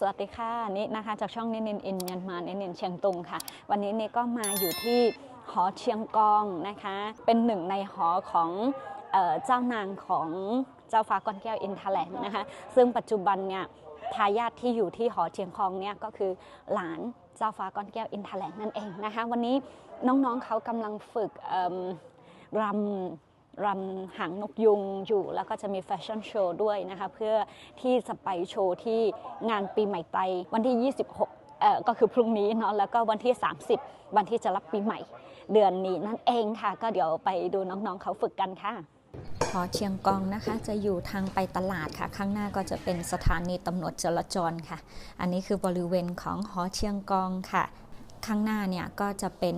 สวัสดีค่ะนี่นะคะจากช่องนินนินอินยันมานินนินเชียงตุงค่ะ วันนี้นี่ก็มาอยู่ที่หอเชียงกองนะคะ เป็นหนึ่งในหอของเออจ้านางของเจ้าฟ้าก้อนแก้วอินทแลนด์นะคะ ซึ่งปัจจุบันเนี่ยทายาทที่อยู่ที่หอเชียงกองเนี่ยก็คือหลานเจ้าฟ้าก้อนแก้วอินทแลนด์นั่นเองนะคะ วันนี้น้องๆเขากำลังฝึกรำ รำหางนกยุงอยู่ แล้วก็จะมีแฟชั่นโชว์ด้วยนะคะเพื่อที่จะไปโชว์ที่งานปีใหม่ไตวันที่ 26เอ่อก็คือพรุ่งนี้เนาะแล้วก็วันที่ 30 วันที่จะรับปีใหม่ เดือนนี้นั่นเองค่ะ ก็เดี๋ยวไปดูน้องๆเขาฝึกกันค่ะหอเชียงกองนะคะจะอยู่ทางไปตลาดค่ะ ข้างหน้าก็จะเป็นสถานีตำรวจจราจรค่ะ อันนี้คือบริเวณของหอเชียงกองค่ะ ข้างหน้าเนี่ยก็จะเป็น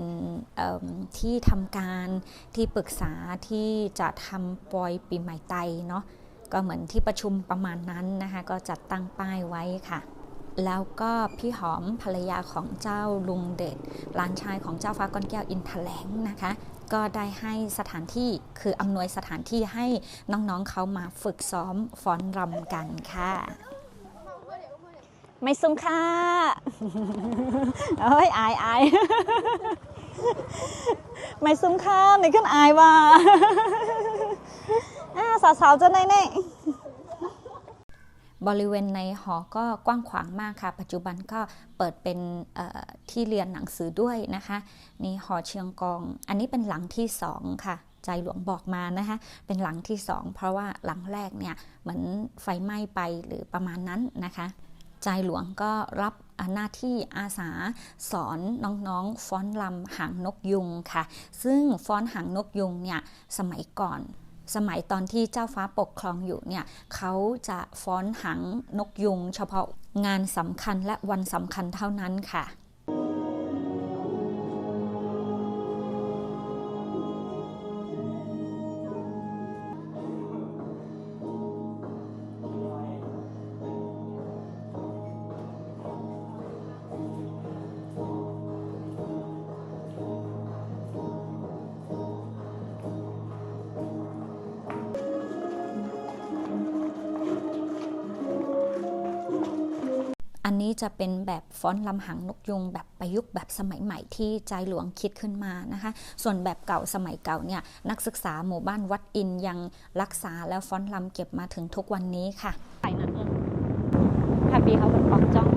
ที่ทำการที่ปรึกษาที่จะทำปอยปีใหม่ไตเนาะก็เหมือนที่ประชุมประมาณนั้นนะคะก็จัดตั้งป้ายไว้ค่ะ แล้วก็พี่หอมภรรยาของเจ้าลุงเดชหลานชายของเจ้าฟ้าก้อนแก้วอินทแลงนะคะ ก็ได้ให้สถานที่คืออำนวยสถานที่ให้น้องๆเขามาฝึกซ้อมฟ้อนรำกันค่ะ ไม่ซุ่มค่ะ เอ้ยอายอายไม่ซุ่มค่ะนี่ขึ้นอายว่าสาวๆจะไหนเน่บริเวณในหอก็กว้างขวางมากค่ะ ปัจจุบันก็เปิดเป็นที่เรียนหนังสือด้วยนะคะนี่หอเชียงกอง อันนี้เป็นหลังที่สองค่ะ ใจหลวงบอกมานะคะ เป็นหลังที่สองเพราะว่าหลังแรกเนี่ยเหมือนไฟไหม้ไปหรือประมาณนั้นนะคะ ใจหลวงก็รับหน้าที่อาสาสอนน้องๆ ฟ้อนลำหางนกยุงค่ะ ซึ่งฟ้อนหางนกยุงเนี่ยสมัยก่อนสมัยตอนที่เจ้าฟ้าปกครองอยู่เนี่ยเขาจะฟ้อนหางนกยุง เฉพาะงานสำคัญและวันสำคัญเท่านั้นค่ะ อันนี้จะเป็นแบบฟอนต์ลำหางนกยุง แบบประยุกต์แบบสมัยใหม่ที่ใจหลวงคิดขึ้นมานะคะ ส่วนแบบเก่าสมัยเก่าเนี่ยนักศึกษาหมู่บ้านวัดอินยังรักษาแล้วฟอนต์ลำเก็บมาถึงทุกวันนี้ค่ะไปนั้นค่ะปีเขาเป็นปอกจ้อง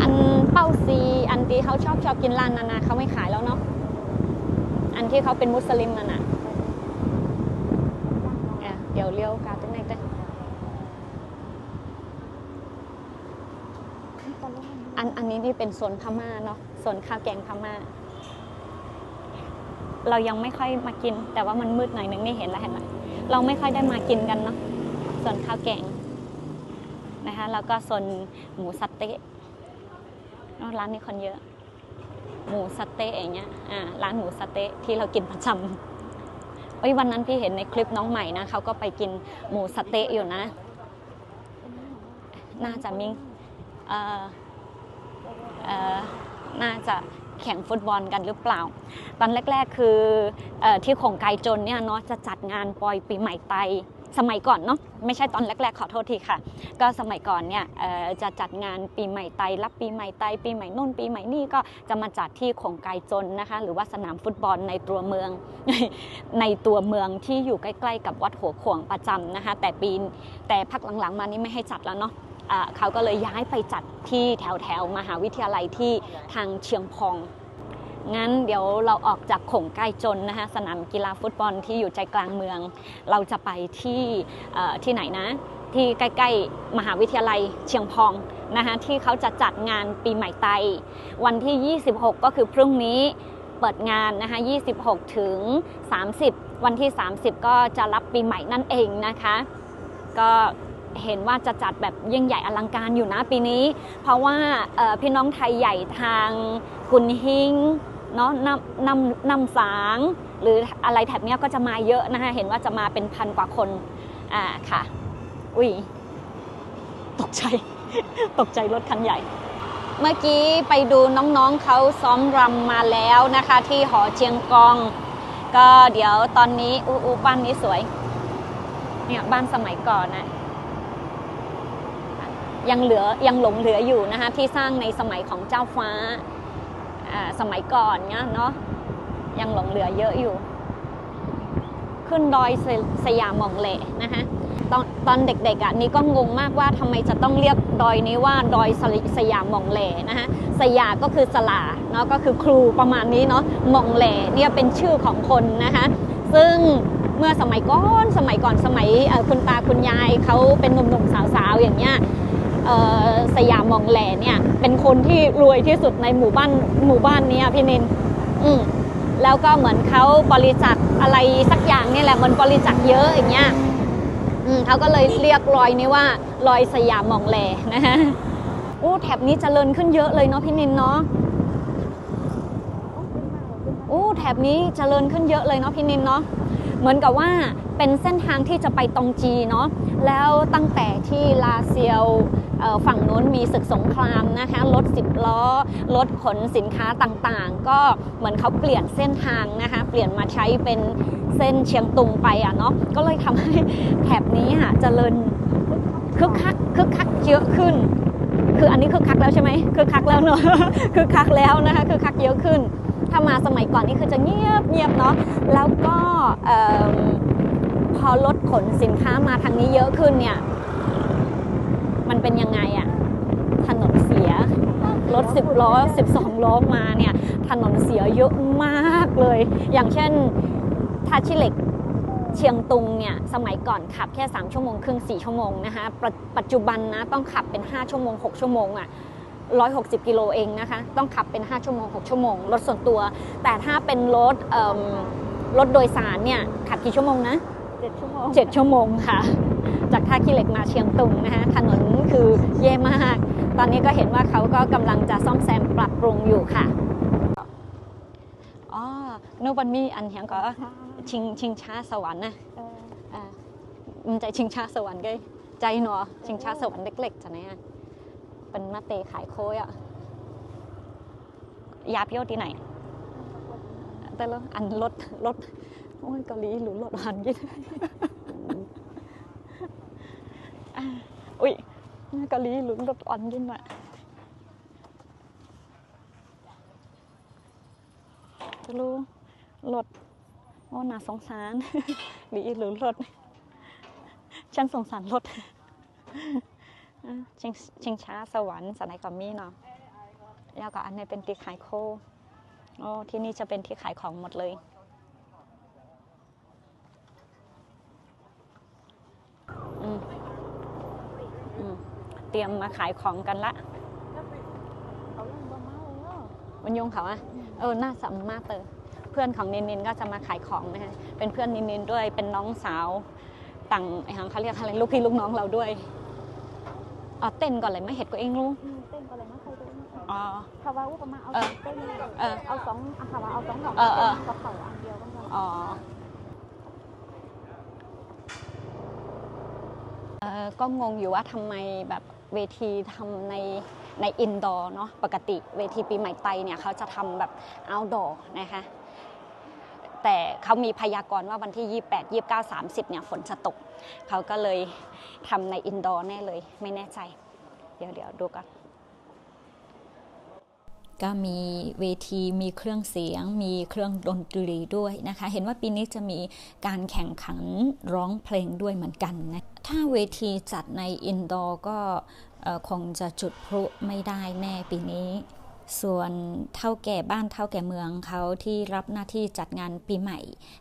อันเป้าซี อันที่เขาชอบชอบกินร้านนานาเขาไม่ขายแล้วเนาะอันที่เขาเป็นมุสลิมนั่นน่ะอะเดี๋ยวเลี้ยวกาตรงไหนกั นี่เป็นโซนพม่าเนาะโซนข้าวแกงพม่า เรายังไม่ค่อยมากิน แต่ว่ามันมืดหน่อยนึงนี่เห็นแล้วเห็นไหมเราไม่ค่อยได้มากินกันเนาะโซนข้าวแกงนะคะแล้วก็โซนหมูสเต๊ะร้านนี้คนเยอะ หมูสเต๊ะอย่างเงี้ยอ่าร้านหมูสเต๊ะที่เรากินประจำเอ้ยวันนั้นพี่เห็นในคลิปน้องใหม่นะเขาก็ไปกินหมูสเต๊ะอยู่นะ น่าจะมีเอ่อเอ่อ น่าจะแข่งฟุตบอลกันหรือเปล่า ตอนแรก ๆ คืออที่ของไกจนเนี่ยเนาะจะจัดงานปอยปีใหม่ไตสมัยก่อนเนาะไม่ใช่ตอนแรก ๆ ขอโทษทีค่ะ ก็สมัยก่อนเนี่ยจะจัดงานปีใหม่ไตรับปีใหม่ไตปีใหม่นู่นปีใหม่นี่ก็จะมาจัดที่ของไกจนนะคะ หรือว่าสนามฟุตบอลในตัวเมือง ในตัวเมืองที่อยู่ใกล้ ๆ กับวัดหัวขวงประจำนะคะ แต่ปีแต่พักหลังๆมานี้ไม่ให้จัดแล้วเนาะ เขาก็เลยย้ายไปจัดที่แถวแถวมหาวิทยาลัยที่ทางเชียงพอง งั้นเดี๋ยวเราออกจากขงใกล้จนนะคะสนามกีฬาฟุตบอลที่อยู่ใจกลางเมือง เราจะไปที่ที่ไหนนะ ที่ใกล้ๆมหาวิทยาลัยเชียงพองนะคะที่เขาจะจัดงานปีใหม่ไต วันที่ 26 ก็คือพรุ่งนี้เปิดงานนะคะ 26 ถึง 30 วันที่ 30 ก็จะรับปีใหม่นั่นเองนะคะ ก็ เห็นว่าจะจัดแบบยิ่งใหญ่อลังการอยู่นะปีนี้ เพราะว่าพี่น้องไทยใหญ่ทางกุนฮิงเนาะนำนำนำสาง หรืออะไรแถบนี้ก็จะมาเยอะนะคะเห็นว่าจะมาเป็นพันกว่าคนอ่าค่ะ อุ้ยตกใจ ตกใจรถคันใหญ่ เมื่อกี้ไปดูน้องๆเขาซ้อมรำมาแล้วนะคะ ที่หอเชียงกอง ก็เดี๋ยวตอนนี้อู้อูบ้านนี้สวย เนี่ยบ้านสมัยก่อนนะ ยังเหลือยังหลงเหลืออยู่นะคะที่สร้างในสมัยของเจ้าฟ้าสมัยก่อนเนี่ยเนาะยังหลงเหลือเยอะอยู่ ขึ้นดอยสสยามหมองเหละนะคะตอนตอนเด็กๆอะนี่ก็งงมากว่าทำไมจะต้องเรียกดอยนี้ว่าดอยสสยามหมองเหล่นะคะสยาก็คือสลาเนาะก็คือครูประมาณนี้เนาะหมองเหล่เนี่ยเป็นชื่อของคนนะคะซึ่งเมื่อสมัยก่อนสมัยก่อนสมัยคุณตาคุณยายเขาเป็นหนุ่มๆสาวๆอย่างเงี้ย สยามมองแหล่เนี่ย เป็นคนที่รวยที่สุดในหมู่บ้านหมู่บ้านนี้พี่นิน อืมแล้วก็เหมือนเขาบริจาคอะไรสักอย่างเนี่ยแหละมันบริจาคเยอะอย่างเงี้ยอืมเขาก็เลยเรียกรอยนี้ว่ารอยสยามมองแหล่นะฮะโอ้แถบนี้เจริญขึ้นเยอะเลยเนาะพี่นินเนาะโอ้แถบนี้เจริญขึ้นเยอะเลยเนาะพี่นินเนาะเหมือนกับว่าเป็นเส้นทางที่จะไปตองจีเนาะแล้วตั้งแต่ที่ลาเซียว ฝั่งโน้นมีศึกสงครามนะคะรถสิบล้อรถขนสินค้าต่างๆ ก็เหมือนเขาเปลี่ยนเส้นทางนะคะเปลี่ยนมาใช้เป็นเส้นเชียงตุงไปอะเนาะก็เลยทำให้แถบนี้อะเจริญคึกคักคึกคักเยอะขึ้น คืออันนี้คึกคักแล้วใช่ไหมคึกคักแล้วเนาะคึกคักแล้วนะคะคึกคักเยอะขึ้น ถ้ามาสมัยก่อนนี่คือจะเงียบเงียบเนาะแล้วก็พอรถขนสินค้ามาทางนี้เยอะขึ้นเนี่ย มันเป็นยังไงอะถนนเสียรถ10ล้อ12 ล้อมาเนี่ยถนนเสียเยอะมากเลย อย่างเช่นท่าชิเหล็กเชียงตุงเนี่ยสมัยก่อนขับแค่ 3 ชั่วโมงครึ่ง 4 ชั่วโมงนะคะปจปัจจุบันนะต้องขับเป็น 5 ชั่วโมง 6 ชั่วโมงอะ160 กิโลเองนะคะ ต้องขับเป็น 5 ชั่วโมง 6 ชั่วโมง รถส่วนตัว แต่ถ้าเป็นรถเอิ่มรถโดยสารเนี่ยขับกี่ชั่วโมงนะเจ็ดชั่วโมง 7 ชั่วโมงค่ะ จากท่าขี้เหล็กมาเชียงตุงนะคะถนนคือแย่มาก ตอนนี้ก็เห็นว่าเขาก็กำลังจะซ่อมแซมปรับปรุงอยู่ค่ะอ๋อโนบันมีอันเหียงก็ชิงชิงช้าสวรรค์นะเอออ่ามันใจชิงช้าสวรรค์ไงใจหนอชิงช้าสวรรค์เล็กๆจะไหนอะเป็นมาเตขายโคยอะยาเพียวที่ไหน แต่ละอันรถรถโอ้ยเกาหลีหรือรถหันยิ่ง อ่าอุ้ย กาหลีหรือรถอ่อนยิ่งอะจะรู้รถโอ้น่าสงสารหรือหรือรถฉันสงสารรถอะชิงชิงช้าสวรรค์สมัยก่อนมีเนาะแล้วก็อันนี้เป็นตีขายโคโอ้ที่นี่จะเป็นที่ขายของหมดเลย อืมอืม เตรียมมาขายของกันละเขาเล่นบ้าเมาเนาะวันยงเขาอะเออน่าสำมากเลยเพื่อนของนินนินก็จะมาขายของนะฮะเป็นเพื่อนนินนินด้วยเป็นน้องสาวต่างไอ้หังเขาเรียกอะไรลูกพี่ลูกน้องเราด้วยอ๋อเต้นก่อนเลยไม่เห็นก็เองรู้อืมเต้นก็เลยไม่เคยเต้นอ๋อถ้าว่าอุปมาเอาเอสอองเต้นเลยเออเอาสองอะค่ะว่าเอาสองดอกเออเออกระเป๋าอันเดียวกันเลยอ๋อเอ ก็งงอยู่ว่าทำไมแบบเวทีทำในในอินดอร์เนาะปกติเวทีปีใหม่ไตเนี่ยเขาจะทำแบบเอาดอร์นะคะแต่เขามีพยากรณ์ว่าวันที่ 28 29 30 เนี่ยฝนจะตก เขาก็เลยทำในอินดอร์แน่เลย ไม่แน่ใจ เดี๋ยวเดี๋ยวดูกัน ก็มีเวทีมีเครื่องเสียง มีเครื่องดนตรีด้วยนะคะ เห็นว่าปีนี้จะมีการแข่งขันร้องเพลงด้วยเหมือนกันนะถ้าเวทีจัดในอินดอร์ก็คงจะจุดพลุไม่ได้แน่ปีนี้ ส่วนเท่าแก่บ้านเท่าแก่เมืองเขาที่รับหน้าที่จัดงานปีใหม่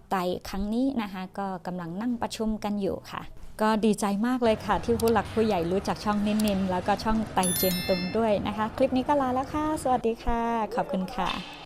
ไตครั้งนี้นะคะ ก็กำลังนั่งประชุมกันอยู่ค่ะ ก็ดีใจมากเลยค่ะ ที่ผู้หลักผู้ใหญ่รู้จักช่องนินนินแล้วก็ช่องไตเจมตุงด้วยนะคะ คลิปนี้ก็ลาแล้วค่ะ สวัสดีค่ะ ขอบคุณค่ะ